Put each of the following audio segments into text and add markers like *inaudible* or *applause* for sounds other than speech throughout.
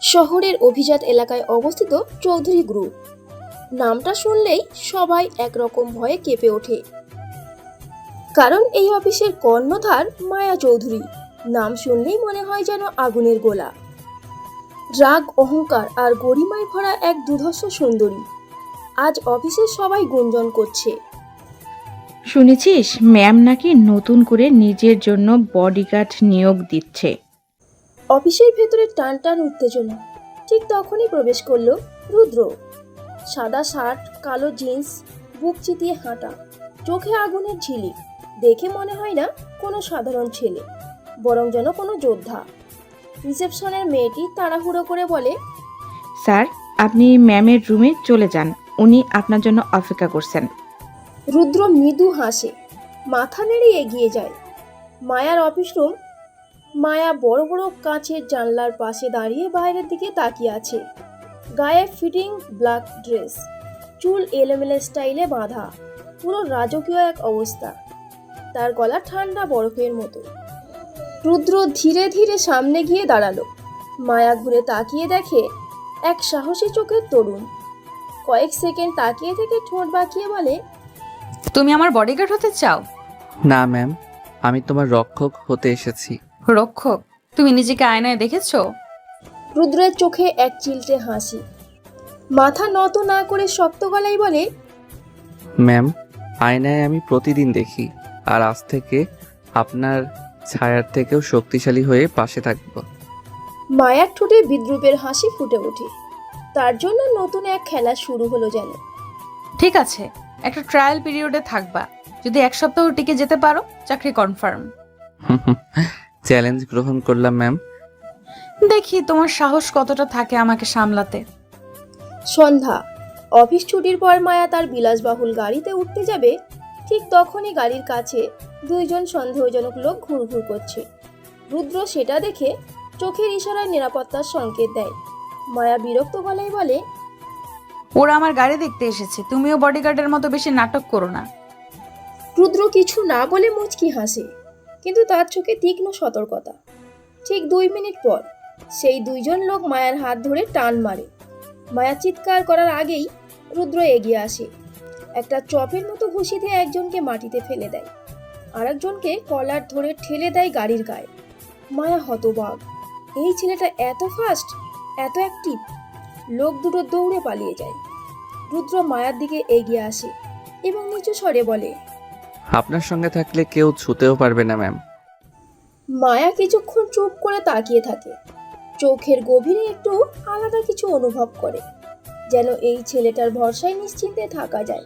শহরের অভিজাত এলাকায় অবস্থিত চৌধুরী গ্রুপ। নামটা শুনলেই সবাই একরকম ভয়ে কেঁপে ওঠে। কারণ এই অফিসের কর্ণধার মায়া চৌধুরী। নাম শুনলেই মনে হয় যেন আগুনের গোলা। রাগ, অহংকার আর গরিমায় ভরা এক দুধস্ব সুন্দরী। আজ অফিসের সবাই গুঞ্জন করছে। শুনেছিস, ম্যাম নাকি নতুন করে নিজের জন্য বডিগার্ড নিয়োগ দিচ্ছে। অফিসের ভেতরে টান টান উত্তেজনা। ঠিক তখনই প্রবেশ করল রুদ্র। সাদা শার্ট কালো জিন্স বুক চিতিয়ে হাঁটা চোখে আগুনের ঝিলি দেখে মনে হয় না কোনো সাধারণ ছেলে বরং যেন কোনো যোদ্ধা। রিসেপশনের মেয়েটি তাড়াহুড়ো করে বলে স্যার আপনি ম্যামের রুমে চলে যান। উনি আপনার জন্য অপেক্ষা করছেন। রুদ্র মৃদু হাসে মাথা নেড়ে এগিয়ে যায়। মায়ার অফিস রুম মায়া বড় বড় কাঁচের জানলার পাশে দাঁড়িয়ে বাইরের দিকে তাকিয়ে আছে। গায়ে ফিটিং ব্ল্যাক ড্রেস চুল এলোমেলো স্টাইলে বাঁধা পুরো রাজকীয় এক অবস্থা। তার গলা ঠান্ডা বরফের মতো। রুদ্র ধীরে ধীরে সামনে গিয়ে দাঁড়াল। মায়া ঘুরে তাকিয়ে দেখে এক সাহসী চোখের তরুণ। কয়েক সেকেন্ড তাকিয়ে থেকে ঠোঁট বাঁকিয়ে বলে তুমি আমার বডিগার্ড হতে চাও? না ম্যাম আমি তোমার রক্ষক হতে এসেছি। রক্ষক তুমি নিজেকে আয়নায় দেখেছ? রুদ্রের চোখে এক চিলটে হাসি। মাথা নত না করে শক্ত গলায় বলে ম্যাম আয়নায় আমি প্রতিদিন দেখি আর আজ থেকে আপনার ছায়ার থেকেও শক্তিশালী হয়ে পাশে থাকব। মায়ার ঠোঁটে বিদ্রুপের হাসি ফুটে ওঠে। তার জন্য নতুন এক খেলা শুরু হলো যেন। ঠিক আছে একটা ট্রায়াল পিরিয়ডে থাকবা। যদি এক সপ্তাহ টিকে যেতে পারো চাকরি কনফার্ম *laughs* চ্যালেঞ্জ গ্রহণ করলাম ম্যাম। দেখি তোমার সাহস কতটা থাকে আমাকে সামলাতে। সন্ধ্যা অফিস ছুটির পর মায়া তার বিলাসবাহুল গাড়িতে উঠতে যাবে ঠিক তখনই গাড়ির কাছে দুইজন সন্দেহজনক লোক ঘুরঘুর করছে। রুদ্র সেটা দেখে চোখের ইশারায় নিরাপত্তার সংকেত দেয়। মায়া বিরক্ত গলায় বলে ওরা আমার গাড়ি দেখতে এসেছে তুমিও বডিগার্ডের মতো বেশি নাটক করো না। রুদ্র কিছু না বলে মুচকি হাসে। কিন্তু তার চোখে তীক্ষ্ণ সতর্কতা। ঠিক দুই মিনিট পর, সেই দুইজন লোক মায়ার হাত ধরে টান মারে। মায়া চিৎকার করার আগেই রুদ্র এগিয়ে আসে। একটা চপের মতো ঘুষি দিয়ে একজনকে মাটিতে ফেলে দেয়। আর একজনকে কলার ধরে ঠেলে দেয় গাড়ির গায়ে। মায়া হতবাক, এই ছেলেটা এত ফাস্ট এত অ্যাক্টিভ লোক দুটো দৌড়ে পালিয়ে যায়। রুদ্র মায়ার দিকে এগিয়ে আসে এবং নিচু স্বরে বলে আপনার সঙ্গে থাকলে কেউ ছুতেও পারবে না ম্যাম। মায়া কিছুক্ষণ চুপ করে তাকিয়ে থাকে। চোখের গভীরে একটু আলাদা কিছু অনুভব করে যেন এই ছেলেটার ভরসায় নিশ্চিন্তে থাকা যায়।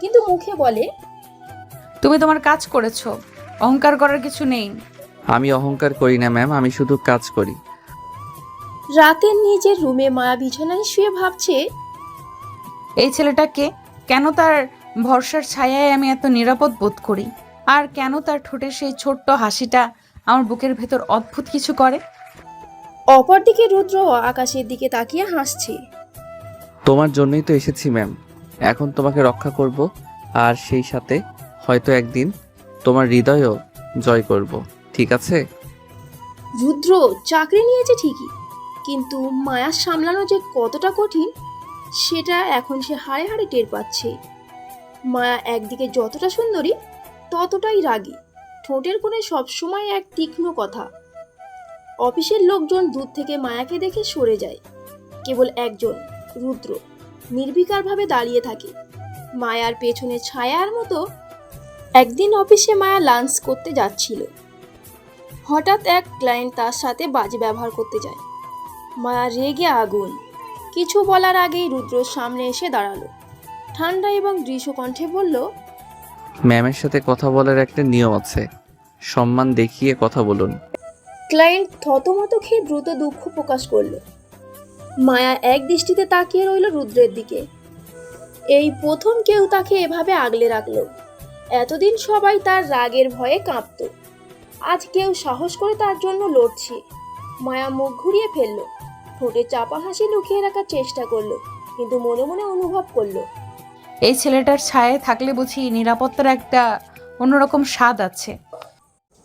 কিন্তু মুখে বলে তুমি তোমার কাজ করেছ। অহংকার করার কিছু নেই। আমি অহংকার করি না ম্যাম আমি শুধু কাজ করি। রাতের নিজের রুমে মায়া বিছানায় শুয়ে ভাবছে এই ছেলেটাকে কেন তার ভরসার ছায়ায় আমি এত নিরাপদ বোধ করি। আর কেন তার ঠোঁটের সেই ছোট্ট হাসিটা আমার বুকের ভেতর অদ্ভুত কিছু করে? অপরদিকে রুদ্র আকাশের দিকে তাকিয়ে হাসছে। তোমার জন্যই তো এসেছি ম্যাম এখন তোমাকে রক্ষা করব আর সেই সাথে হয়তো একদিন তোমার হৃদয়ও জয় করব। ঠিক আছে? রুদ্র চাকরি নিয়েছে ঠিকই কিন্তু মায়া সামলানো যে কতটা কঠিন সেটা এখন সে হাড়ে হাড়ে টের পাচ্ছে। মায়া একদিকে যতটা সুন্দরী, ততটাই রাগী। ঠোঁটের কোণে সবসময় এক তীক্ষ্ণ কথা। অফিসের লোকজন দূর থেকে মায়াকে দেখে সরে যায়। কেবল একজন, রুদ্র, নির্বিকারভাবে দাঁড়িয়ে থাকে। মায়ার পেছনে ছায়ার মতো একদিন অফিসে মায়া লাঞ্চ করতে যাচ্ছিল। হঠাৎ এক ক্লায়েন্ট তার সাথে বাজে ব্যবহার করতে যায়। মায়া রেগে আগুন। কিছু বলার আগেই রুদ্রর সামনে এসে দাঁড়াল। ঠান্ডা এবং দৃশ্য কণ্ঠে বলল ম্যামের সাথে কথা বলার একটা নিয়ম আছে। সম্মান দেখিয়ে কথা বলুন। ক্লায়েন্ট থতমত খেয়ে দ্রুত দুঃখ প্রকাশ করল। মায়া এক দৃষ্টিতে তাকিয়ে রইল রুদ্রের দিকে। এই প্রথম কেউ তাকে এভাবে আগলে রাখল। এতদিন সবাই তার রাগের ভয়ে কাঁপত। আজ কেউ সাহস করে তার জন্য লড়ছে। মায়া মুখ ঘুরিয়ে ফেলল। ঠোঁটে চাপা হাসি লুকিয়ে রাখার চেষ্টা করল কিন্তু মনে মনে অনুভব করল এই ছেলেটার ছায়ায় থাকলে বুঝি নিরাপত্তার একটা অন্যরকম স্বাদ আছে।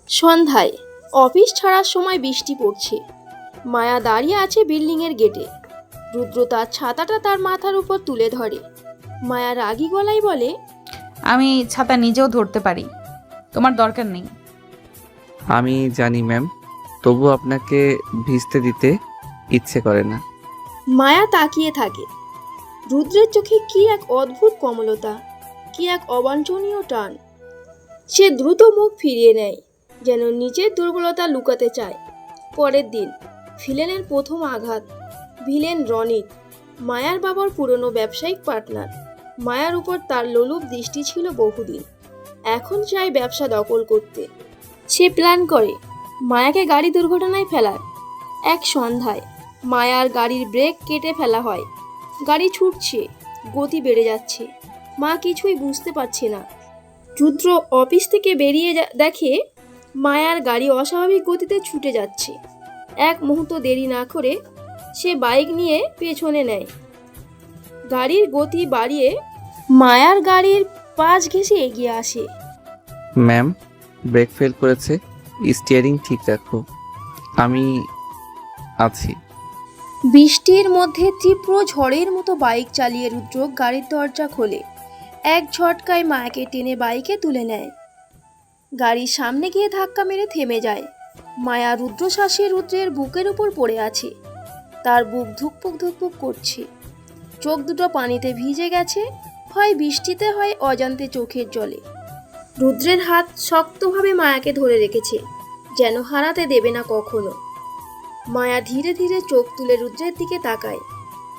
সন্ধ্যায় অফিস ছাড়ার সময় বৃষ্টি পড়ছে। মায়া দাঁড়িয়ে আছে বিল্ডিংয়ের গেটে। রুদ্র তার ছাতাটা তার মাথার উপর তুলে ধরে। মায়া রাগী গলায় বলে আমি ছাতা নিজেও ধরতে পারি। তোমার দরকার নেই। আমি জানি ম্যাম তবু আপনাকে ভিজতে দিতে ইচ্ছে করে না। মায়া তাকিয়ে থাকে। রুদ্রের চোখে কি এক অদ্ভুত কমলতা, কি এক অবাঞ্ছনীয় টান। সে দ্রুত মুখ ফিরিয়ে নেয়, যেন নিজের দুর্বলতা লুকাতে চায়। পরের দিন, ভিলেনের প্রথম আঘাত, ভিলেন রনিত মায়ার বাবার পুরনো ব্যবসায়িক পার্টনার। মায়ার উপর তার লোলুপ দৃষ্টি ছিল বহুদিন, এখন চাই ব্যবসা দখল করতে। সে প্ল্যান করে, মায়াকে গাড়ি দুর্ঘটনায় ফেলার। এক সন্ধ্যায়, মায়ার গাড়ির ব্রেক কেটে ফেলা হয়। গাড়ি ছুটছে, গতি বেড়ে যাচ্ছে। মা কিছুই বুঝতে পারছে না। রুদ্র অফিস থেকে বেরিয়ে দেখে মায়ার গাড়ি অস্বাভাবিক গতিতে ছুটে যাচ্ছে। এক মুহূর্ত দেরি না করে সে বাইক নিয়ে পেছনে নেয়। গাড়ির গতি বাড়িয়ে মায়ার গাড়ির পাশ ঘেঁষে এগিয়ে আসে। ম্যাম, ব্রেক ফেল করেছে। স্টিয়ারিং ঠিক রাখো আমি আছি। বৃষ্টির মধ্যে তীব্র ঝড়ের মতো বাইক চালিয়ে রুদ্র গাড়ির দরজা খোলে। এক ঝটকায় মায়াকে টেনে বাইকে তুলে নেয়। গাড়ির সামনে গিয়ে ধাক্কা মেরে থেমে যায়। মায়া রুদ্রশ্বাসে রুদ্রের বুকের উপর পড়ে আছে। তার বুক ধুকপুক ধুকপুক করছে। চোখ দুটো পানিতে ভিজে গেছে, হয় বৃষ্টিতে, হয় অজান্তে চোখের জলে। রুদ্রের হাত শক্তভাবে মায়াকে ধরে রেখেছে, যেন হারাতে দেবে না কখনো। মায়া ধীরে ধীরে চোখ তুলে রুদ্রের দিকে তাকায়।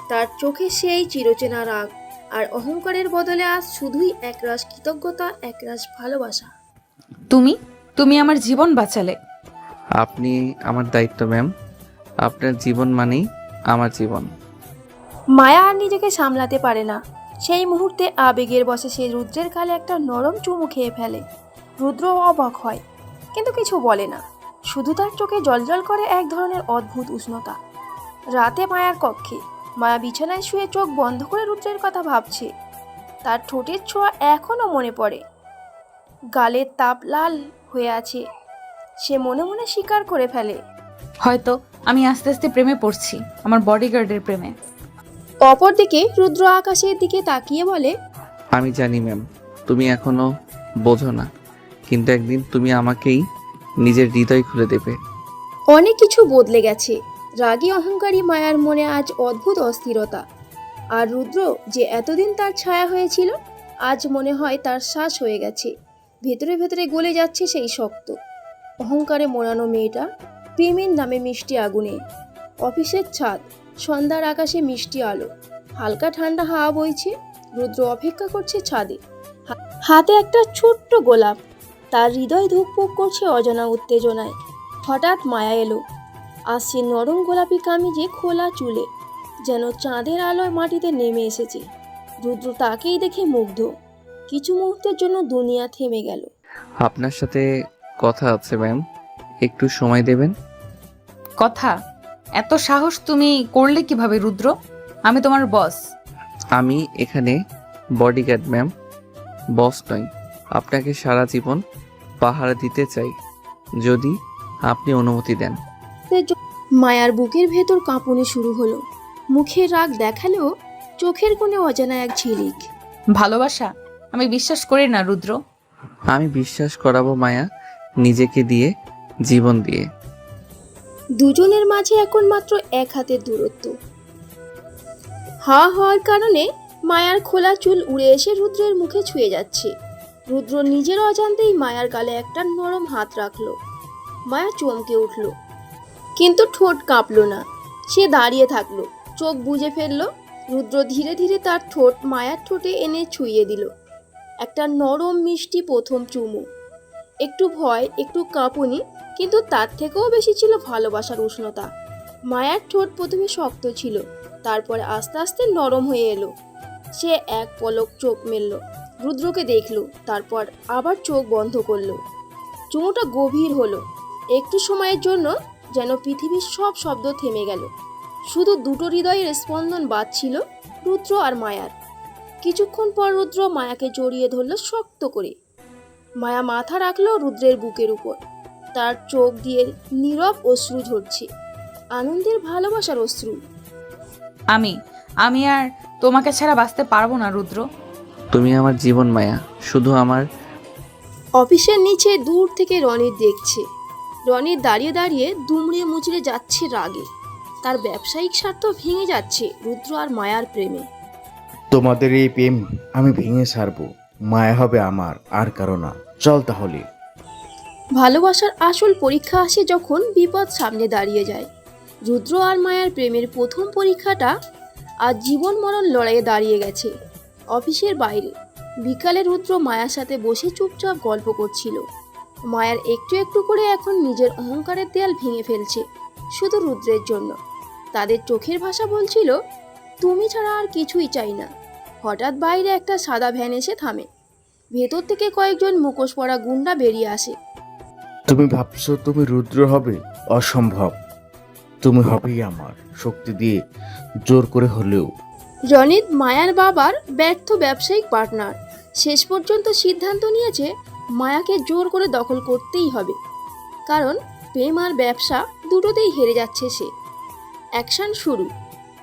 তার চোখে সেই চিরচেনা রাগ আর অহংকারের বদলে আজ শুধুই একরাশ কৃতজ্ঞতা একরাশ ভালোবাসা। তুমি? তুমি আমার জীবন বাঁচালে। আপনি আমার দায়িত্ব ম্যাম। আপনার জীবন মানেই আমার জীবন। মায়া আর নিজেকে সামলাতে পারে না। সেই মুহূর্তে আবেগের বসে সে রুদ্রের কালে একটা নরম চুমু খেয়ে ফেলে। রুদ্র অবাক হয় কিন্তু কিছু বলে না। শুধু তার চোখে জলজল করে এক ধরনের অদ্ভুত উষ্ণতা। রাতে মায়ার কক্ষে মায়া বিছানায় শুয়ে চোখ বন্ধ করে রুদ্রের কথা ভাবছে। তার ঠোঁটের ছোঁয়া এখনও মনে পড়ে। গালের তাপ লাল হয়ে আছে। সে মনে মনে স্বীকার করে ফেলে। হয়তো আমি আস্তে আস্তে প্রেমে পড়ছি আমার বডিগার্ডের প্রেমে। অপরদিকে রুদ্র আকাশের দিকে তাকিয়ে বলে আমি জানি ম্যাম তুমি এখনও বোঝো না কিন্তু একদিন তুমি আমাকেই নিজের হৃদয় খুলে দেবে। অনেক কিছু বদলে গেছে। রাগী, অহংকারী মায়ার মনে আজ অদ্ভুত অস্থিরতা। আর রুদ্র যে এতদিন তার ছায়া হয়েছিল, আজ মনে হয় তার শ্বাস হয়ে গেছে। ভেতরে ভেতরে গলে যাচ্ছে সেই শক্ত। অহংকারে মোড়ানো মেয়েটা প্রেমের নামে মিষ্টি আগুনে। অফিসের ছাদ, সন্ধ্যার আকাশে মিষ্টি আলো। হালকা ঠান্ডা হাওয়া বইছে। রুদ্র অপেক্ষা করছে ছাদে। হাতে একটা ছোট্ট গোলাপ। তার হৃদয় ধুকপুক করছে অজানা উত্তেজনায়। হঠাৎ মায়া এলো। আসছে নরম গোলাপি কামিজে খোলা চুলে যেন চাঁদের আলোয় মাটিতে নেমে এসেছে। রুদ্র তাকেই দেখে মুগ্ধ। কিছু মুহূর্তের জন্য দুনিয়া থেমে গেল। আপনার সাথে কথা আছে ম্যাম। একটু সময় দেবেন? কথা? এত সাহস তুমি করলে কীভাবে রুদ্র? আমি তোমার বস। আমি এখানে বডিগার্ড ম্যাম। বস নই। আপনাকে সারা জীবন পাহারা দিতে চাই যদি আপনি অনুমতি দেন। মায়ার বুকের ভেতর কাঁপুনি শুরু হলো। মুখের রাগ দেখালেও চোখের কোণে অজানা এক ঝিলিক। ভালোবাসা? আমি বিশ্বাস করি না রুদ্র। আমি বিশ্বাস করাবো মায়া নিজেকে দিয়ে জীবন দিয়ে। দুজনের মাঝে এখন মাত্র এক হাতের দূরত্ব। হাওয়া হওয়ার কারণে মায়ার খোলা চুল উড়ে এসে রুদ্রের মুখে ছুঁয়ে যাচ্ছে। রুদ্র নিজের অজান্তেই মায়ার গালে একটা নরম হাত রাখল। মায়া চমকে উঠল। কিন্তু ঠোঁট কাঁপল না। সে দাঁড়িয়ে থাকল। চোখ বুজে ফেলল। রুদ্র ধীরে ধীরে তার ঠোঁট মায়ার ঠোঁটে এনে ছুঁয়ে দিল। একটা নরম মিষ্টি প্রথম চুমু। একটু ভয়, একটু কাঁপুনি, কিন্তু তার থেকেও বেশি ছিল ভালোবাসার উষ্ণতা। মায়ার ঠোঁট প্রথমে শক্ত ছিল, তারপরে আস্তে আস্তে নরম হয়ে এলো। সে এক পলক চোখ মেলল। রুদ্রকে দেখল, তারপর আবার চোখ বন্ধ করল। চুমুটা গভীর হলো। একটু সময়ের জন্য যেন পৃথিবীর সব শব্দ থেমে গেল। শুধু দুটো হৃদয়ের স্পন্দন বাজছিল রুদ্র আর মায়ার। কিছুক্ষণ পর রুদ্র মায়াকে জড়িয়ে ধরল শক্ত করে। মায়া মাথা রাখল রুদ্রের বুকের উপর। তার চোখ দিয়ে নীরব অশ্রু ঝরছে। আনন্দের ভালোবাসার অশ্রু। আমি আমি আর তোমাকে ছাড়া বাঁচতে পারব না রুদ্র। তুমি আমার জীবন মায়া শুধু আমার। অফিসের নিচে দূর থেকে রনির দেখছে। রনির দাঁড়িয়ে দাঁড়িয়ে দুমড়ে মুচড়ে যাচ্ছে রাগে। তার ব্যবসায়িক স্বার্থ ভেঙে যাচ্ছে রুদ্র আর মায়ার প্রেমে। তোমাদের এই প্রেম আমি ভেঙে সারবো। মায়া হবে আমার আর কারও না। চল তাহলে। ভালোবাসার আসল পরীক্ষা আসে যখন বিপদ সামনে দাঁড়িয়ে যায়। রুদ্র আর মায়ার প্রেমের প্রথম পরীক্ষাটা আজ জীবন মরণ লড়াইয়ে দাঁড়িয়ে গেছে। অফিসের বাইরে। বিকালে রুদ্র মায়ার সাথে বসে চুপচাপ গল্প করছিল। মায়ার একটু একটু করে এখন নিজের অহংকারের দেয়াল ভেঙে ফেলছে, শুধু রুদ্রের জন্য। তাদের চোখের ভাষা বলছিল, তুমি ছাড়া আর কিছুই চাই না। হঠাৎ বাইরে একটা সাদা ভ্যান এসে থামে। ভেতর থেকে কয়েকজন মুখোশ পরা গুন্ডা বেরিয়ে আসে। তুমি ভাবছ তুমি রুদ্র হবে? অসম্ভব। তুমি হবেই আমার। শক্তি দিয়ে জোর করে হলেও রনিত মায়ার বাবার ব্যর্থ ব্যবসায়িক পার্টনার। শেষ পর্যন্ত সিদ্ধান্ত নিয়েছে মায়াকে জোর করে দখল করতেই হবে। কারণ প্রেম আর ব্যবসা দুটোতেই হেরে যাচ্ছে সে। অ্যাকশন শুরু।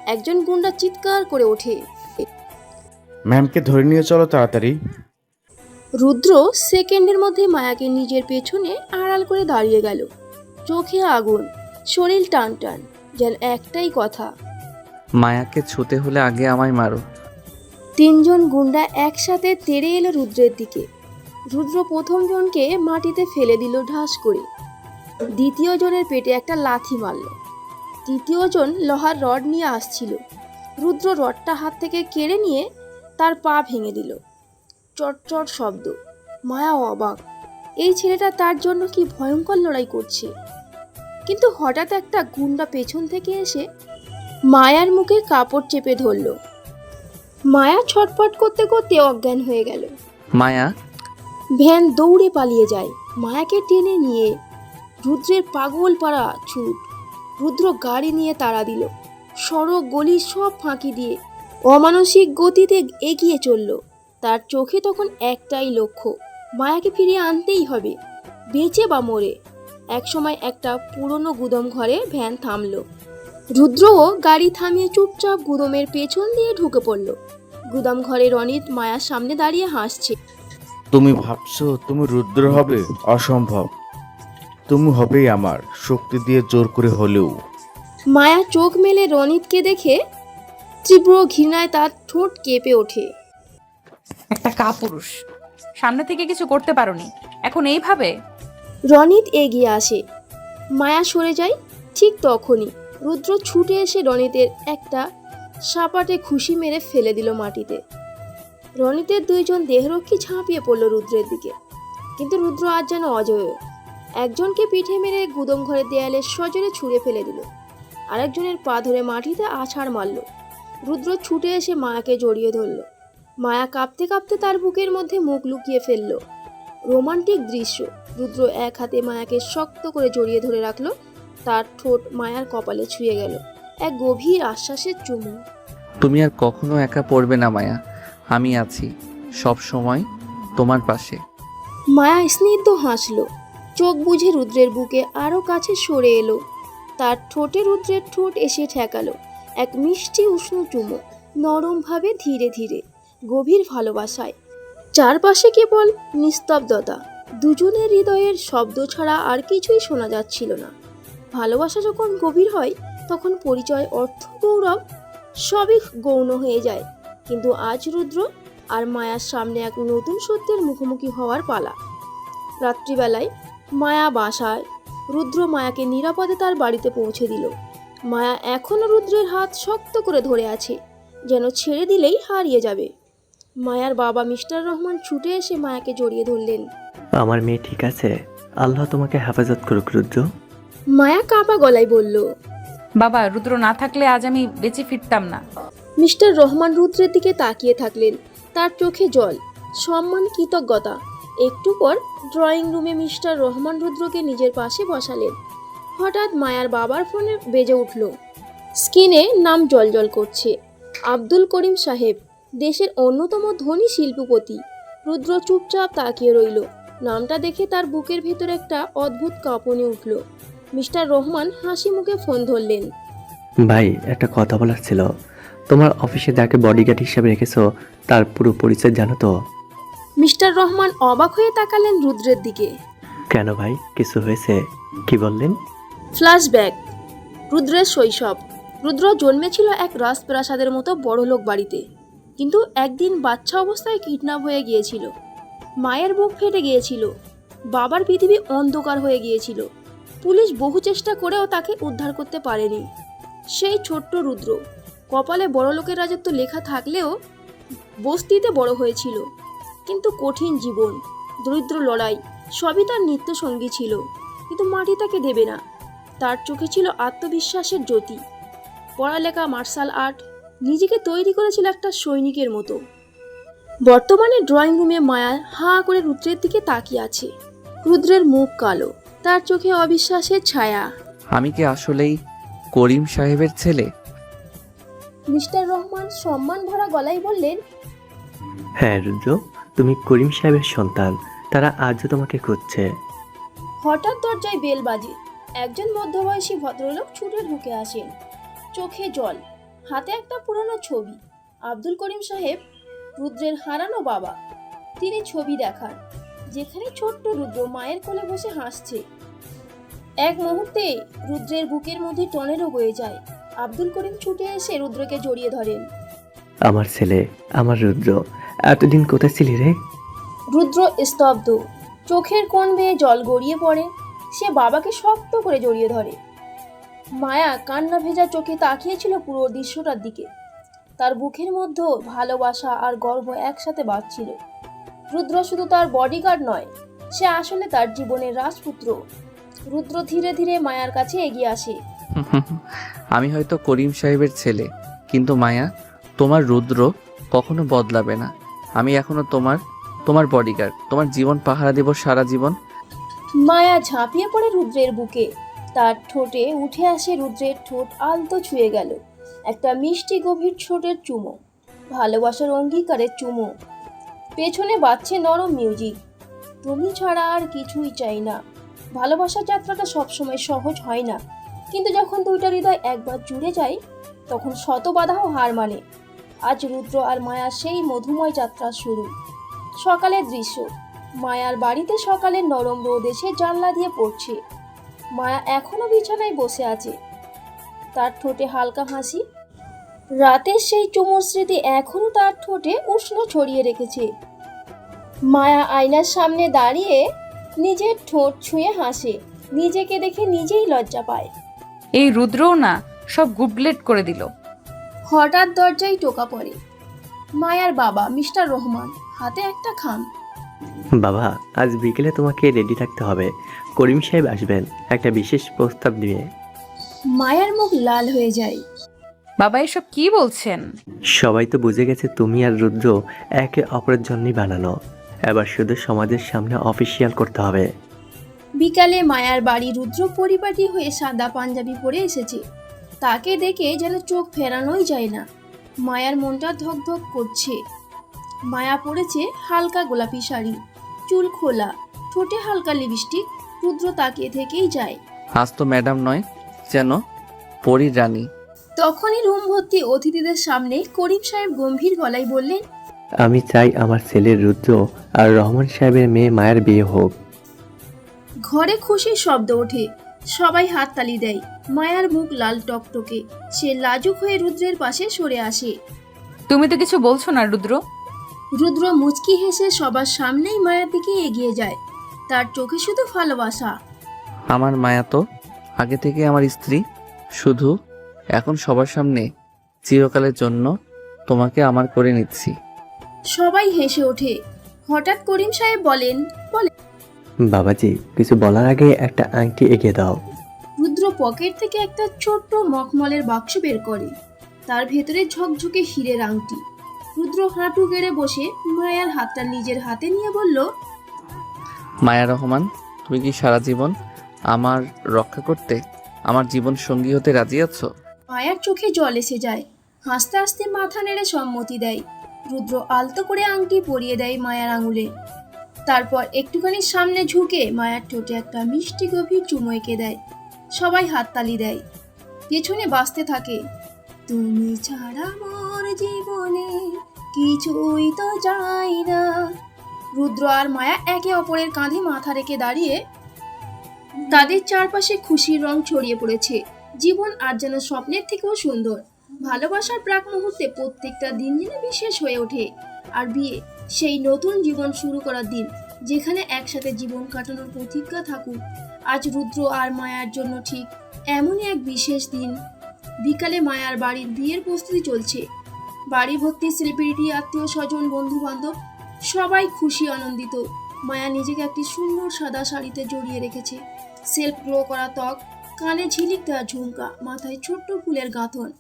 একজন গুন্ডা চিৎকার করে ওঠে। ম্যামকে ধরে নিয়ে চলো তাড়াতাড়ি। রুদ্র সেকেন্ডের মধ্যে মায়াকে নিজের পেছনে আড়াল করে দাঁড়িয়ে গেল। চোখে আগুন শরীর টান টান যেন একটাই কথা। মায়াকে ছুতে হলে আগে আমায় মারো। তিনজন গুন্ডা একসাথে তেড়ে এলো রুদ্রের দিকে। রুদ্র প্রথম জনকে মাটিতে ফেলে দিল ঢাস করে। দ্বিতীয় জনের পেটে একটা লাথি মারল। তৃতীয় জন লোহার রড নিয়ে আসছিল। রুদ্র রডটা হাত থেকে কেড়ে নিয়ে তার পা ভেঙে দিল। চটচট শব্দ। মায়া অবাক। এই ছেলেটা তার জন্য কি ভয়ঙ্কর লড়াই করছে? কিন্তু হঠাৎ একটা গুন্ডা পেছন থেকে এসে মায়ার মুখে কাপড় চেপে ধরল। মায়া ছটফট করতে করতে অজ্ঞান হয়ে গেল। মায়া? ভ্যান দৌড়ে পালিয়ে যায়। মায়াকে টেনে নিয়ে রুদ্রের পাগল পাড়া ছুট। রুদ্র গাড়ি নিয়ে তাড়া দিল। সড়ক গলি সব ফাঁকি দিয়ে অমানসিক গতিতে এগিয়ে চলল। তার চোখে তখন একটাই লক্ষ্য মায়াকে ফিরিয়ে আনতেই হবে বেঁচে বা মরে। একসময় একটা পুরনো গুদম ঘরে ভ্যান থামলো। রুদ্রও গাড়ি থামিয়ে চুপচাপ গুদমের পেছন দিয়ে ঢুকে পড়ল। গুদাম ঘরে রনিত মায়ার সামনে দাঁড়িয়ে হাসছে। তুমি ভাবছ তুমি রুদ্র হবে? অসম্ভব। তুমি হবেই আমার শক্তি দিয়ে জোর করে হলেও। মায়া চোখ মেলে রনিতকে দেখে তীব্র ঘৃণায় তার ঠোঁট কেঁপে ওঠে। একটা কাপুরুষ। সামনে থেকে কিছু করতে পারোনি। এখন এইভাবে? রনিত এগিয়ে আসে। মায়া সরে যায় ঠিক তখনই। রুদ্র ছুটে এসে রনিতের একটা সাপাটে খুশি মেরে ফেলে দিল মাটিতে। রনিতের দুইজন দেহরক্ষী ঝাঁপিয়ে পড়ল রুদ্রের দিকে। কিন্তু রুদ্র আজ যেন অজয়। একজনকে পিঠে মেরে গুদম ঘরের দেয়ালে সজোরে ছুঁড়ে ফেলে দিল। আরেকজনের পা ধরে মাটিতে আছাড় মারল। রুদ্র ছুটে এসে মায়াকে জড়িয়ে ধরল। মায়া কাঁপতে কাঁপতে তার বুকের মধ্যে মুখ লুকিয়ে ফেলল। রোমান্টিক দৃশ্য। রুদ্র এক হাতে মায়াকে শক্ত করে জড়িয়ে ধরে রাখল। তার ঠোঁট মায়ার কপালে ছুঁয়ে গেল। এক গভীর আশ্বাসের চুমু। তুমি আর কখনো একা পড়বে না মায়া। আমি আছি সব সময় তোমার পাশে। মায়া স্নিগ্ধ হাসল। চোখ বুঝে রুদ্রের বুকে আরও কাছে সরে এলো। তার ঠোঁটে রুদ্রের ঠোঁট এসে ঠেকালো। এক মিষ্টি উষ্ণ চুমো নরমভাবে ধীরে ধীরে গভীর ভালোবাসায়। চারপাশে কেবল নিস্তব্ধতা। দুজনের হৃদয়ের শব্দ ছাড়া আর কিছুই শোনা যাচ্ছিল না। ভালোবাসা যখন গভীর হয়, তখন পরিচয়, অর্থ, গৌরব সবই গৌণ হয়ে যায়। কিন্তু আজ রুদ্র আর মায়ার সামনে এক নতুন সত্যের মুখোমুখি হওয়ার পালা। রাত্রিবেলায় মায়া বাসায়, রুদ্র মায়াকে নিরাপদে তার বাড়িতে পৌঁছে দিল। মায়া এখনও রুদ্রের হাত শক্ত করে ধরে আছে, যেন ছেড়ে দিলেই হারিয়ে যাবে। মায়ার বাবা মিস্টার রহমান ছুটে এসে মায়াকে জড়িয়ে ধরলেন। আমার মেয়ে ঠিক আছে। আল্লাহ তোমাকে হেফাজত করুক রুদ্র। মায়া কাঁপা গলায় বলল বাবা রুদ্র না থাকলে আজ আমি বেঁচে ফিরতাম না। মিস্টার রহমান রুদ্রের দিকে তাকিয়ে থাকলেন। তার চোখে জল সম্মান কৃতজ্ঞতা। একটু পর ড্রয়িং রুমে মিস্টার রহমান রুদ্রকে নিজের পাশে বসালেন। হঠাৎ মায়ার বাবার ফোনে বেজে উঠল স্ক্রিনে নাম জলজল করছে। আব্দুল করিম সাহেব দেশের অন্যতম ধনী শিল্পপতি। রুদ্র চুপচাপ তাকিয়ে রইল। নামটা দেখে তার বুকের ভেতর একটা অদ্ভুত কাঁপনি উঠল। মিস্টার রহমান হাসি মুখে ফোন ধরলেন। ভাই একটা কথা বলার ছিল। তোমার অফিসে যাকে বডিগার্ড হিসেবে রেখেছো তার পুরো পরিচয় জানো তো? মিস্টার রহমান অবাক হয়ে তাকালেন রুদ্রের দিকে। কেন ভাই? কিছু হয়েছে? কি বললেন? ফ্ল্যাশব্যাক রুদ্রের শৈশব। রুদ্র জন্মেছিল এক রাজপ্রাসাদের মতো বড়লোক বাড়িতে। কিন্তু একদিন বাচ্চা অবস্থায় কিডন্যাপ হয়ে গিয়েছিল। মায়ের বুক ফেটে গিয়েছিল। বাবার পৃথিবী অন্ধকার হয়ে গিয়েছিল। পুলিশ বহু চেষ্টা করেও তাকে উদ্ধার করতে পারেনি। সেই ছোট্ট রুদ্র কপালে বড়লোকের রাজত্ব লেখা থাকলেও বস্তিতে বড় হয়েছিল। কিন্তু কঠিন জীবন, দরিদ্র লড়াই, সবই তার নিত্য সঙ্গী ছিল। কিন্তু মাটি তাকে দেবে না। তার চোখে ছিল আত্মবিশ্বাসের জ্যোতি। পড়ালেখা, মার্শাল আর্ট, নিজেকে তৈরি করেছিল একটা সৈনিকের মতো। বর্তমানে ড্রয়িং রুমে মায়া হা করে রুদ্রের দিকে তাকিয়ে আছে। রুদ্রের মুখ কালো। তার চোখে অবিশ্বাসের ছায়া। আমি কি আসলেই করিম সাহেবের ছেলে? মিস্টার রহমান সম্মান ভরা গলায় বললেন হ্যাঁ রুদ্র তুমি করিম সাহেবের সন্তান। তারা আজও তোমাকে খুঁজছে। হঠাৎ দরজায় বেল বাজে। একজন মধ্যবয়সী ভদ্রলোক ছুটে ঢুকে আসেন। চোখে জল হাতে একটা পুরনো ছবি। আব্দুল করিম সাহেব রুদ্রের হারানো বাবা। তিনি ছবি দেখান যেখানে ছোট্ট রুদ্র মায়ের কোলে বসে হাসছে। এক মুহূর্তে রুদ্রের বুকের মধ্যে টনেরও বয়ে যায়। আব্দুল করিম ছুটে এসে রুদ্রকে জড়িয়ে ধরেন। আমার ছেলে আমার রুদ্র এতদিন কোথায় ছিলি রে? রুদ্র স্তব্ধ। চোখের কোণ বেয়ে জল গড়িয়ে পড়ে। সে বাবাকে শক্ত করে জড়িয়ে ধরে। মায়া কান্না ভেজা চোখে তাকিয়েছিল পুরো দৃশ্যটার দিকে। তার বুকের মধ্যে ভালোবাসা আর গর্ব একসাথে বাজছিল রুদ্র শুধু তার বডিগার্ড নয় সে আসলে তার জীবনের রাজপুত্র। রুদ্র ধীরে ধীরে মায়ার কাছে এগিয়ে আসে। *laughs* আমি হয়তো করিম সাহেবের ছেলে কিন্তু মায়া তোমার রুদ্র কখনো বদলাবে না। আমি এখনও তোমার তোমার বডিগার্ড তোমার জীবন পাহারা দেব সারা জীবন। মায়া ঝাঁপিয়ে পড়ে রুদ্রের বুকে। তার ঠোঁটে উঠে আসে রুদ্রের ঠোঁট আলতো ছুঁয়ে গেল। একটা মিষ্টি গভীর ঠোঁটের চুমো ভালোবাসার অঙ্গীকারের চুমো। পেছনে বাজছে নরম মিউজিক তুমি ছাড়া আর কিছুই চাই না। ভালোবাসার যাত্রাটা সবসময় সহজ হয় না। কিন্তু যখন দুইটা হৃদয় একবার জুড়ে যায়, তখন শত বাধাও হার মানে। আজ রুদ্র আর মায়ার সেই মধুময় যাত্রা শুরু। সকালের দৃশ্য। মায়ার বাড়িতে সকালে নরম রোদ এসে জানলা দিয়ে পড়ছে। মায়া এখনও বিছানায় বসে আছে। তার ঠোঁটে হালকা হাসি। রাতের সেই চুমুর স্মৃতি এখনও তার ঠোঁটে উষ্ণ ছড়িয়ে রেখেছে। মায়া আয়নার সামনে দাঁড়িয়ে নিজের ঠোঁট ছুঁয়ে হাসে। নিজেকে দেখে নিজেই লজ্জা পায়। এই রুদ্রও না সব গুবলেট করে দিল। হঠাৎ দরজায় টোকা পড়ে। মায়ার বাবা মিস্টার রহমান হাতে একটা খাম। বাবা আজ বিকেলে তোমাকে রেডি থাকতে হবে। করিম সাহেব আসবেন একটা বিশেষ প্রস্তাব নিয়ে। মায়ার মুখ লাল হয়ে যায়। বাবা এসব কি বলছেন? সবাই তো বুঝে গেছে তুমি আর রুদ্র একে অপরের জন্যই বানানো। এবার শুধু সমাজের সামনে অফিসিয়াল করতে হবে। বিকালে মায়ার বাড়ি রুদ্র পরিপাটি হয়ে সাদা পাঞ্জাবি পরে এসেছে। তাকে দেখে যেন চোখ ফেরানোই যায় না। মায়ার মনটা ধকধক করছে। মায়া পরেছে হালকা গোলাপি শাড়ি চুল খোলা ঠোঁটে হালকা লিপস্টিক রুদ্র তাকিয়ে থেকেই যায়। আজ তো ম্যাডাম নয় যেন পরীর রানী। তখনই রুম ভর্তি অতিথিদের সামনে করিম সাহেব গম্ভীর গলায় বললেন আমি চাই আমার ছেলের রুদ্র আর রহমান সাহেবের মেয়ে মায়ের বিয়ে হোক। ঘরে খুশির শব্দ ওঠে। সবাই হাততালি দেয়। মায়ার মুখ লাল টকটকে। সে লাজুক হয়ে রুদ্রের পাশে সরে আসে। তুমি তো কিছু বলছো না রুদ্র। রুদ্র মুচকি হেসে সবার সামনেই মায়ের দিকে এগিয়ে যায়। তার চোখে শুধু ভালোবাসা। আমার মায়া তো আগে থেকে আমার স্ত্রী। শুধু এখন সবার সামনে চিরকালের জন্য তোমাকে আমার করে নিচ্ছি। সবাই হেসে ওঠে। হঠাৎ করিম সাহেব বলেন বলে বাবাজি কিছু বলার আগে একটা আংটি এগিয়ে দাও। রুদ্র পকেট থেকে একটা ছোট্ট মখমলের বাক্স বের করে। তার ভেতরে ঝকঝকে হীরের আংটি। রুদ্র হাঁটু গেড়ে বসে মায়ার হাতটা নিজের হাতে নিয়ে বলল মায়া রহমান তুমি কি সারা জীবন আমার রক্ষা করতে আমার জীবন সঙ্গী হতে রাজি আছো? মায়ার চোখে জল এসে যায়। হাসতে হাসতে মাথা নেড়ে সম্মতি দেয়। রুদ্র আলতো করে আংটি পরিয়ে দেয় মায়ার আঙুলে। তারপর একটুখানি সামনে ঝুঁকে মায়ার ঠোঁটে একটা মিষ্টি গভীর চুমো এঁকে দেয়। সবাই হাততালি দেয়। পেছনে বাঁচতে থাকে। তুমি ছাড়া মোর জীবনে কিছুই তো যাই না। রুদ্র আর মায়া একে অপরের কাঁধে মাথা রেখে দাঁড়িয়ে তাদের চারপাশে খুশির রং ছড়িয়ে পড়েছে। জীবন আর যেন স্বপ্নের থেকেও সুন্দর। ভালোবাসার প্রাক মুহূর্তে প্রত্যেকটা দিন যেন বিশেষ হয়ে ওঠে। আর বিয়ে, সেই নতুন জীবন শুরু করার দিন, যেখানে একসাথে জীবন কাটানোর প্রতিজ্ঞা থাকুক, আজ রুদ্র আর মায়ার জন্য ঠিক এমনই এক বিশেষ দিন। বিকালে মায়ার বাড়ির বিয়ের প্রস্তুতি চলছে। বাড়ি ভর্তি সেলিব্রিটি, আত্মীয় স্বজন বন্ধু বান্ধব সবাই খুশি, আনন্দিত। মায়া নিজেকে একটি সুন্দর সাদা শাড়িতে জড়িয়ে রেখেছে। সেলফ গ্লো করা ত্বক, কানে ঝিলিক দেওয়া ঝুমকা, মাথায় ছোট্ট ফুলের গাঁথন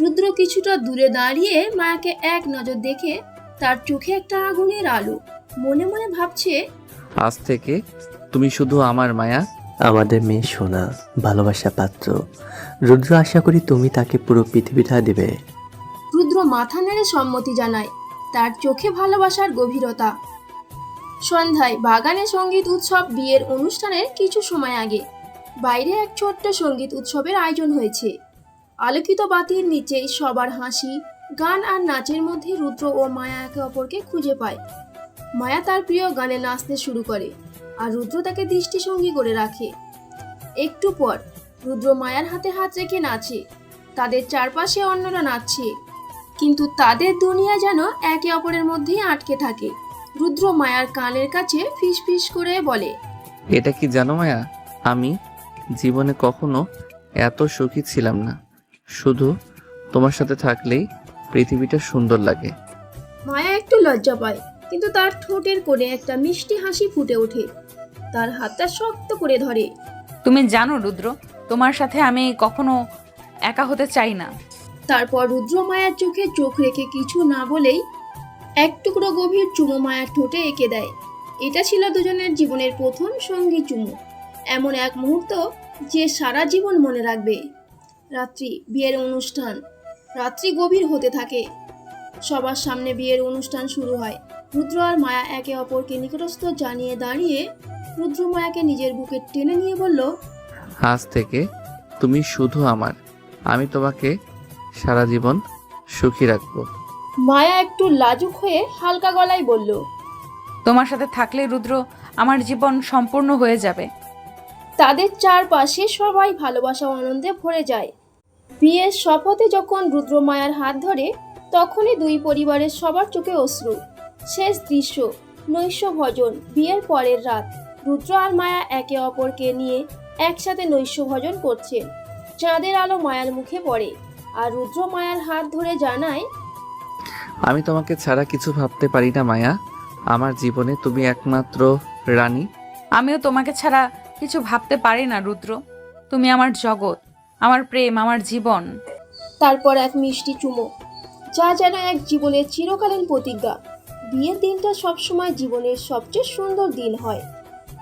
রুদ্র কিছুটা দূরে দাঁড়িয়ে মায়াকে এক নজর দেখে তার চোখে একটা আগুনের আলো। মনে মনে ভাবছে আজ থেকে তুমি শুধু আমার মায়া। আমাদের মেয়ে সোনা ভালোবাসা পাত্র। রুদ্র আশা করি তুমি তাকে পুরো পৃথিবীটা দেবে। রুদ্র মাথা নেড়ে সম্মতি জানায় তার চোখে ভালোবাসার গভীরতা। সন্ধ্যায় বাগানে সংগীত উৎসব বিয়ের অনুষ্ঠানের কিছু সময় আগে বাইরে এক ছোট্ট সংগীত উৎসবের আয়োজন হয়েছে। আলোকিত বাতির নিচে সবার হাসি, গান আর নাচের মধ্যে রুদ্র ও মায়া একে অপরকে খুঁজে পায়। মায়া তার প্রিয় গানে নাচতে শুরু করে আর রুদ্র তাকে দৃষ্টিসঙ্গী করে রাখে। একটু পর রুদ্র মায়ার হাতে হাত রেখে নাচে, তাদের চারপাশে অন্যরা নাচছে। কিন্তু তাদের দুনিয়া যেন একে অপরের মধ্যেই আটকে থাকে। রুদ্র মায়ার কানের কাছে ফিস ফিস করে বলে, এটা কি জানো মায়া? আমি জীবনে কখনো এত সুখী ছিলাম না। শুধু তোমার সাথে থাকলেই পৃথিবীটা সুন্দর লাগে। মায়া একটু লজ্জা পায় কিন্তু তার ঠোঁটের কোণে একটা মিষ্টি হাসি ফুটে ওঠে। তার হাতটা শক্ত করে ধরে। তুমি জানো রুদ্র তোমার সাথে আমি কখনো একা হতে চাই না। তারপর রুদ্র মায়ার চোখে চোখ রেখে কিছু না বলেই এক টুকরো গভীর চুমো মায়ার ঠোঁটে এঁকে দেয়। এটা ছিল দুজনের জীবনের প্রথম সঙ্গী চুমো। এমন এক মুহূর্ত যে সারা জীবন মনে রাখবে। রাত্রি বিয়ের অনুষ্ঠান। রাত্রি গভীর হতে থাকে। সবার সামনে বিয়ের অনুষ্ঠান শুরু হয়। রুদ্র আর মায়া একে অপরকে নিকটস্থ জানিয়ে দাঁড়িয়ে রুদ্র মায়াকে নিজের বুকে টেনে নিয়ে বলল আজ থেকে তুমি শুধু আমার। আমি তোমাকে সারা জীবন সুখী রাখব। মায়া একটু লাজুক হয়ে হালকা গলায় বলল তোমার সাথে থাকলে রুদ্র আমার জীবন সম্পূর্ণ হয়ে যাবে। তাদের চারপাশে সবাই ভালোবাসা আনন্দে ভরে যায়। বিয়ের শপথে যখন রুদ্রমায়ার হাত ধরে তখনই দুই পরিবারের সবার চোখে অশ্রু। শেষ দৃশ্য নৈশ ভজন বিয়ের পরের রাত। রুদ্র আর মায়া একে অপরকে নিয়ে একসাথে নৈশ ভজন করছেন চাঁদের আলো মায়ার মুখে পড়ে আর রুদ্র মায়ার হাত ধরে জানায় আমি তোমাকে ছাড়া কিছু ভাবতে পারি না মায়া। আমার জীবনে তুমি একমাত্র রানী। আমিও তোমাকে ছাড়া কিছু ভাবতে পারি না, রুদ্র। তুমি আমার জগৎ, আমার প্রেম, আমার জীবন। তারপর এক মিষ্টি চুমো। যা যেন এক জীবনের চিরকালীন প্রতিজ্ঞা। বিয়ের দিনটা সবসময় জীবনের সবচেয়ে সুন্দর দিন হয়।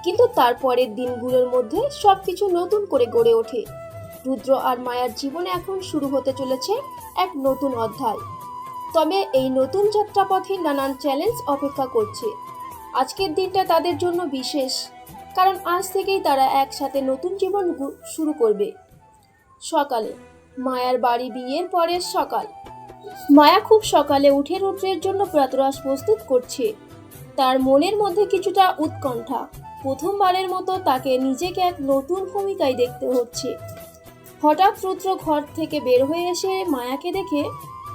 কিন্তু তারপরের দিনগুলোর মধ্যে সব কিছু নতুন করে গড়ে ওঠে। রুদ্র আর মায়ার জীবনে এখন শুরু হতে চলেছে এক নতুন অধ্যায়। তবে এই নতুন যাত্রাপথে নানান চ্যালেঞ্জ অপেক্ষা করছে। আজকের দিনটা তাদের জন্য বিশেষ। কারণ আজ থেকেই তারা একসাথে নতুন জীবন শুরু করবে। সকালে, মায়ার বাড়ি বিয়ের পরের সকাল। মায়া খুব সকালে উঠে রুদ্রের জন্য প্রাতরাস প্রস্তুত করছে। তার মনের মধ্যে কিছুটা উৎকণ্ঠা, প্রথমবারের মতো তাকে নিজেকে এক নতুন ভূমিকায় দেখতে হচ্ছে। হঠাৎ রুদ্র ঘর থেকে বের হয়ে এসে মায়াকে দেখে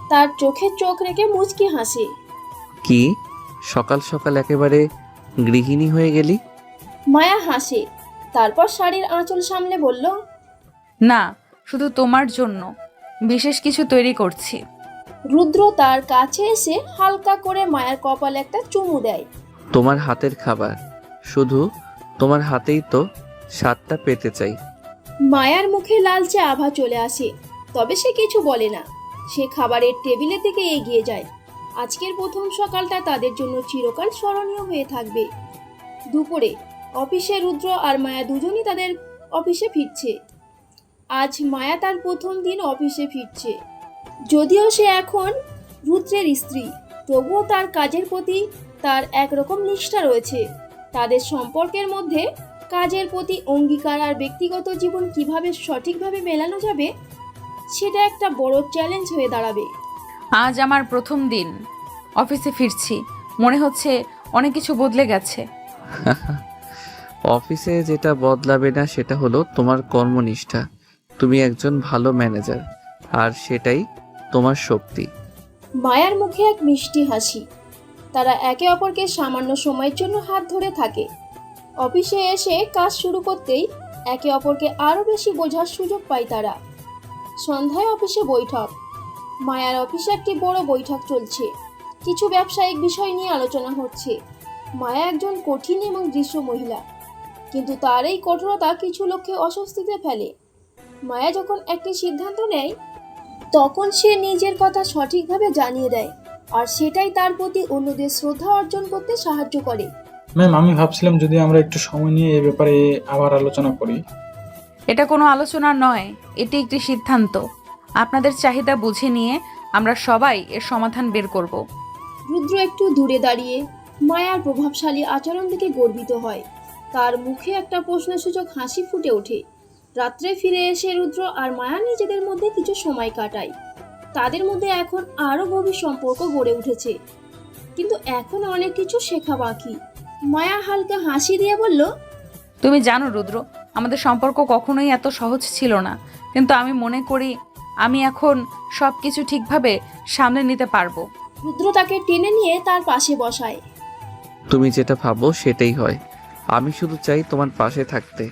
তার চোখের চোখ রেখে মুচকি হাসে। কি? সকাল সকাল একেবারে গৃহিণী হয়ে গেলি? মায়া হাসে। তারপর শাড়ির আঁচল সামলে বলল না শুধু তোমার জন্য। বিশেষ কিছু তৈরি করছি। রুদ্র তার কাছে এসে হালকা করে মায়ার কপালে একটা চুমু দেয়। তোমার হাতের খাবার। শুধু তোমার হাতেই তো স্বাদটা পেতে চাই। মায়ার মুখে লালচে আভা চলে আসে তবে সে কিছু বলে না। সে খাবারের টেবিলের দিকে এগিয়ে যায়। আজকের প্রথম সকালটা তাদের জন্য চিরকাল স্মরণীয় হয়ে থাকবে। দুপুরে অফিসে রুদ্র আর মায়া দুজনই তাদের অফিসে ফিরছে। আজ মায়া তার প্রথম দিন অফিসে ফিরছে। যদিও সে এখন রুদ্রের স্ত্রী তবুও তার কাজের প্রতি তার একরকম নিষ্ঠা রয়েছে। তাদের সম্পর্কের মধ্যে কাজের প্রতি অঙ্গীকার আর ব্যক্তিগত জীবন কীভাবে সঠিকভাবে মেলানো যাবে সেটা একটা বড় চ্যালেঞ্জ হয়ে দাঁড়াবে। আজ আমার প্রথম দিন। অফিসে ফিরছি। মনে হচ্ছে অনেক কিছু বদলে গেছে। *laughs* অফিসে যেটা বদলাবে না সেটা হলো তোমার কর্মনিষ্ঠা। তুমি একজন ভালো ম্যানেজার, আর সেটাই তোমার শক্তি। মায়ার মুখে এক মিষ্টি হাসি। তারা একে অপরকে সামান্য সময়ের জন্য হাত ধরে থাকে। অফিসে এসে কাজ শুরু করতেই একে অপরকে আরও বেশি বোঝার সুযোগ পায় তারা। সন্ধ্যায় অফিসে বৈঠক। মায়ার অফিসে একটি বড় বৈঠক চলছে। কিছু ব্যবসায়িক বিষয় নিয়ে আলোচনা হচ্ছে। মায়া একজন কঠিন এবং দৃশ্য মহিলা। কিন্তু তার এই কঠোরতা কিছু লোককে অস্বস্তিতে ফেলে। মায়া যখন একটি সিদ্ধান্ত নেয় তখন সে নিজের কথা সঠিকভাবে জানিয়ে দেয় আর সেটাই তার প্রতি অন্যদের শ্রদ্ধা অর্জন করতে সাহায্য করে। ম্যাম আমি ভাবছিলাম যদি আমরা একটু সময় নিয়ে এই ব্যাপারে আবার আলোচনা করি। এটা কোনো আলোচনা নয় এটি একটি সিদ্ধান্ত। আপনাদের চাহিদা বুঝে নিয়ে আমরা সবাই এর সমাধান বের করব। রুদ্র একটু দূরে দাঁড়িয়ে মায়ার প্রভাবশালী আচরণ দেখে গর্বিত হয়। তার মুখে একটা প্রশ্নসূচক হাসি ফুটে ওঠে। রাত্রে ফিরে এসে রুদ্র আর মায়া নিজেদের মধ্যে কিছু সময় কাটায়। তাদের মধ্যে এখন আরও গভীর সম্পর্ক গড়ে উঠেছে। কিন্তু এখন অনেক কিছু শেখা বাকি। মায়া হালকা হাসি দিয়ে বলল তুমি জানো রুদ্র আমাদের সম্পর্ক কখনোই এত সহজ ছিল না। কিন্তু আমি মনে করি আমি এখন সব কিছু ঠিকভাবে সামলে নিতে পারব। রুদ্র তাকে টেনে নিয়ে তার পাশে বসায়। তুমি যেটা ভাবো সেটাই হয়। আমি শুধু চাই তোমার পাশে থাকতে,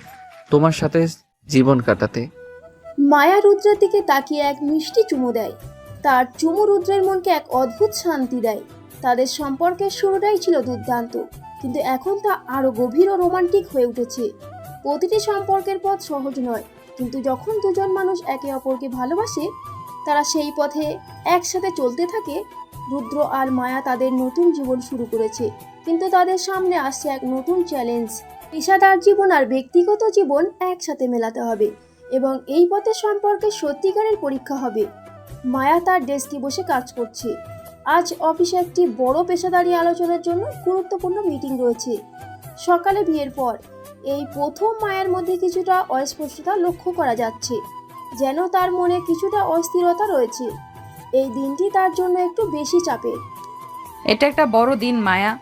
তোমার সাথে জীবন কাটাতে। মায়া রুদ্রের দিকে তাকিয়ে এক মিষ্টি চুমু দেয়। তার চুমু রুদ্রের মনকে এক অদ্ভুত শান্তি দেয়। তাদের সম্পর্কের শুরুটাই ছিল দুর্দান্ত, কিন্তু এখন তা আরও গভীর ও রোমান্টিক হয়ে উঠেছে। প্রতিটি সম্পর্কের পথ সহজ নয়, কিন্তু যখন দুজন মানুষ একে অপরকে ভালোবাসে, তারা সেই পথে একসাথে চলতে থাকে, রুদ্র আর মায়া তাদের নতুন জীবন শুরু করেছে। কিন্তু তাদের সামনে আসছে এক নতুন চ্যালেঞ্জ পেশাদার জীবন আর ব্যক্তিগত জীবন একসাথে মেলাতে হবে এবং এই পথে সম্পর্কে সত্যিকারের পরীক্ষা হবে। মায়া তার ডেস্কে বসে কাজ করছে। আজ অফিসে একটি বড় পেশাদারি আলোচনার জন্য গুরুত্বপূর্ণ মিটিং রয়েছে। সকালে বিয়ের পর এই প্রথম মায়ের মধ্যে কিছুটা অস্পষ্টতা লক্ষ্য করা যাচ্ছে, যেন তার মনে কিছুটা অস্থিরতা রয়েছে। এই দিনটি তার জন্য একটু বেশি চাপের। এটা একটা বড় দিন, মায়া।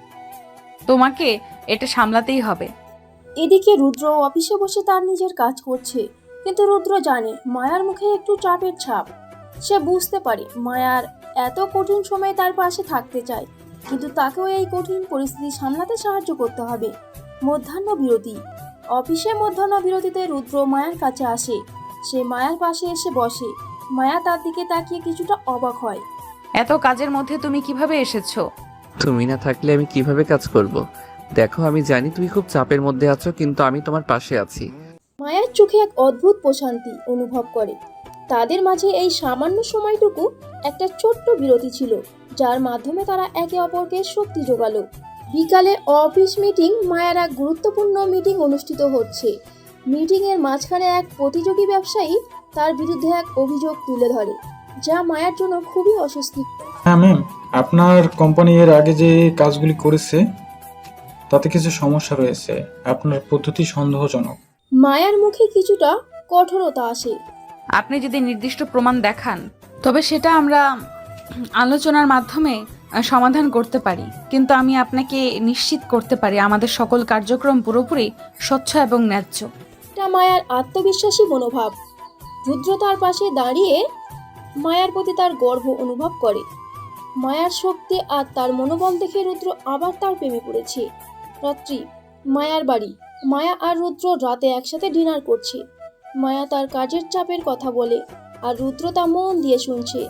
তোমাকে এটা সামলাতেই হবে। এদিকে রুদ্র অফিসে বসে তার নিজের কাজ করছে কিন্তু রুদ্র জানে মায়ার মুখে একটু চাপের ছাপ। সে বুঝতে পারে মায়ার এত কঠিন সময়ে তার পাশে থাকতে চায় কিন্তু তাকেও এই কঠিন পরিস্থিতি সামলাতে সাহায্য করতে হবে। মধ্যাহ্ন বিরতি। অফিসে মধ্যাহ্ন বিরতিতে রুদ্র মায়ার কাছে আসে। সে মায়ার পাশে এসে বসে। মায়া তার দিকে তাকিয়ে কিছুটা অবাক হয়। এত কাজের মধ্যে তুমি কীভাবে এসেছ? তুমি না থাকলে আমি কীভাবে কাজ করব। দেখো আমি জানি তুমি খুব চাপের মধ্যে আছো কিন্তু আমি তোমার পাশে আছি। মায়ের চোখে এক অদ্ভুত প্রশান্তি অনুভব করে। তাদের মাঝে এই সামান্য সময়টুকু একটা ছোট্ট বিরতি ছিল যার মাধ্যমে তারা একে অপরকে শক্তি জোগালো বিকালে অফিস মিটিং মায়ের এক গুরুত্বপূর্ণ মিটিং অনুষ্ঠিত হচ্ছে। মিটিংয়ের মাঝখানে এক প্রতিযোগী ব্যবসায়ী তার বিরুদ্ধে এক অভিযোগ তুলে ধরে যা মায়ার জন্য খুবই অস্বস্তি হ্যাঁ ম্যাম আপনার কোম্পানি এর আগে যে কাজগুলি করেছে তাতে কিছু সমস্যা রয়েছে। আপনার পদ্ধতি সন্দেহজনক। মায়ার মুখে কিছুটা কঠোরতা আসে। আপনি যদি নির্দিষ্ট প্রমাণ দেখান তবে সেটা আমরা আলোচনার মাধ্যমে সমাধান করতে পারি। কিন্তু আমি আপনাকে নিশ্চিত করতে পারি আমাদের সকল কার্যক্রম পুরোপুরি স্বচ্ছ এবং ন্যায্য। এটা মায়ার আত্মবিশ্বাসী মনোভাব। রুদ্র তার পাশে দাঁড়িয়ে মায়ার প্রতি তার গর্ব অনুভব করে। মায়ার শক্তি আর তার মনোবল দেখে রুদ্র আবার তার প্রেমে পড়েছে। রাত্রি, মায়ার বাড়ি। মায়া আর রুদ্র রাতে একসাথে ডিনার করছে। মায়া তার কাজের চাপের কথা বলে আর রুদ্র তা মন দিয়ে শুনছে।